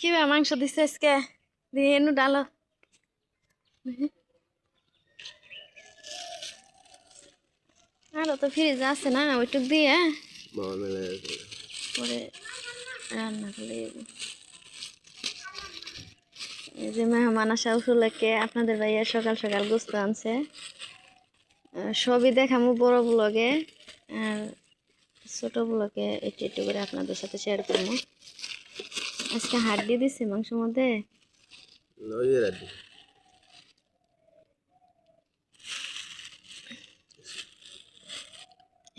কি মাংস দিছে আজকে? দিয়ে এনু ডালো। আরও তো ফ্রিজ আছে না, ওইটুক দিয়ে পরে রান্না করে এই যে মেহমান আসা উপলক্ষে আপনাদের ভাইয়া সকাল সকাল গোস্ত আনছে। সবই দেখামু বড় ব্লগে, আর ছোট ব্লগে একটু একটু করে আপনাদের সাথে শেয়ার করব আজকে হাড্ডি দিছে মাংসের মধ্যে।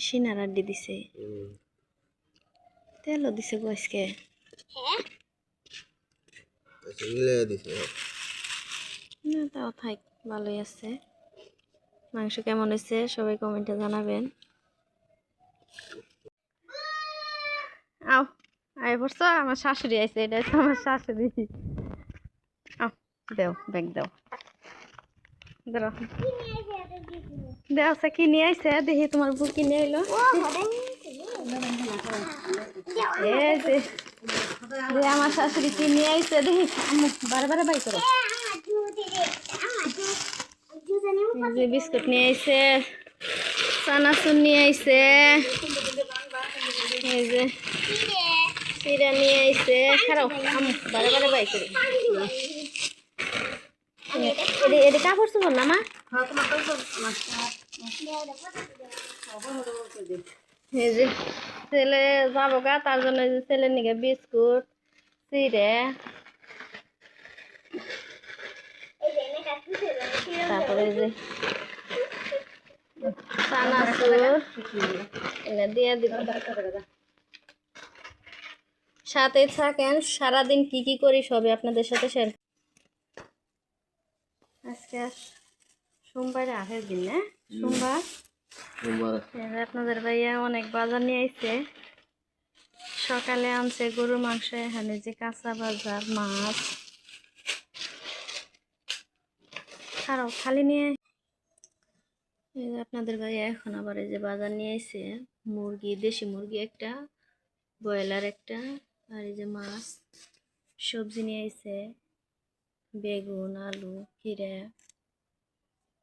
সিনার হাড্ডি দিছে। তেলও দিছে গো আজকে। না তাও থাক ভালোই আছে। মাংস কেমন হয়েছে সবাই কমেন্টে জানাবেন। আও। আয় পড়ছো? আমার শাশুড়ি আইছে, এটা হচ্ছে আমার শাশুড়ি। দেও, ব্যাগ দাও। দেও সে কি নিয়ে আইছে? দেখি তোমার বউ কি নিয়ে এলো আমার শাশুড়ি কি নিয়ে আইছে, দেখি। বারে বারে বাই করো। যে বিস্কুট নিয়ে আইছে, চানাচুর নিয়ে আইছে। এই যে চিরা নিয়ে আইছে। খারাপ বারে বারে বাই করি। এদি কাপড় চোপড় না মা এই যে ছেলে যাব গা, তার জন্য যে ছেলের নিকে বিস্কুট তারপরে সাথে থাকেন সারাদিন কি কি করি সবই আপনাদের সাথে শেয়ার আজকে সোমবার আগের দিন না সোমবার? এই আপনাদের ভাইয়া অনেক বাজার নিয়ে আইছে। সকালে আনছে গরুর মাংস এখানে যে কাঁচা বাজার মাছ। খারাপ খালি নিয়ে আপনাদের ভাইয়া এখন আবার এই যে বাজার নিয়ে আইছে। মুরগি দেশি মুরগি একটা ব্রয়লার একটা। আর এই যে মাছ, সবজি নিয়ে আইছে, বেগুন, আলু খিরা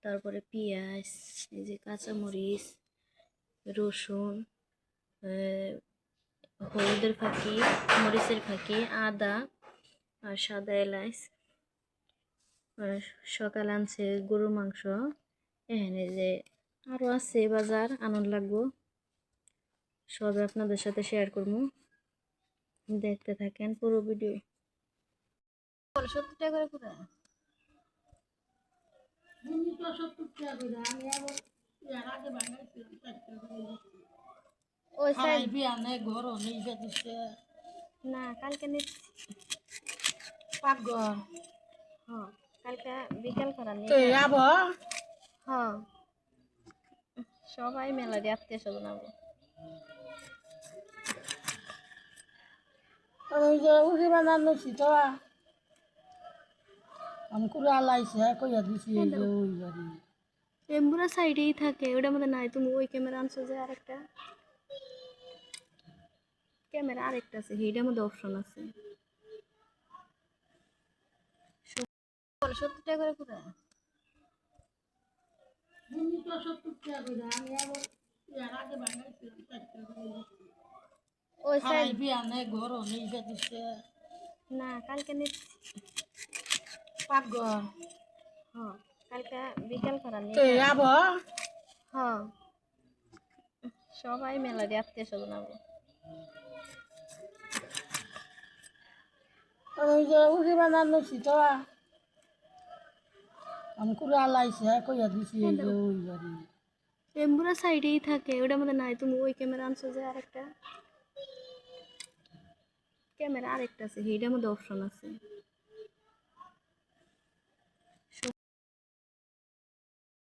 তারপরে পেঁয়াজ, এই যে কাঁচামরিচ, রসুন হলুদের ফাঁকি, মরিচের ফাঁকি, আদা আর সাদা এলাচ। সকালে আনছে গরুর মাংস। এখানে যে আরও আছে বাজার, আনন্দ লাগবো। সবে আপনাদের সাথে শেয়ার করব। দেখতে থাকেন পুরো ভিডিও সত্তর টাকা করে পুরো? ওই সাইড না কালকে পাকঘর হ্যাঁ কালকে বিকাল করা নেই যাব। হ্যাঁ। সবাই মেলা দিয়ে আত্মীয় স্বজন আবো। বানানো তো আমি কুড়া লাইছে কইয়া দিছি ওই বাড়ি এম্বুরা সাইডেই থাকে ওটার মধ্যে নাই তুমি ওই ক্যামেরা আনছো যে আরেকটা ক্যামেরা আরেকটা আছে সেইটার মধ্যে অপশন আছে সত্তর টাকা করে পুরো ওই সাইড আনে ঘর নিয়ে দিছে। না কালকে নিচ্ছি পাকঘর হ্যাঁ কালকে বিকাল করা নেই। তো যাব হ্যাঁ। সবাই মেলা দিয়ে আত্মীয় স্বজন আবো। উঠি বানানো তো আমি কুড়া লাইছে কইয়া দিছি এই যে ওই বাড়ি। এম্বুরা সাইডেই থাকে ওটার মধ্যে নাই। তুমি ওই ক্যামেরা আনছো যে আরেকটা। ক্যামেরা আরেকটা আছে সেইটার মধ্যে অপশন আছে।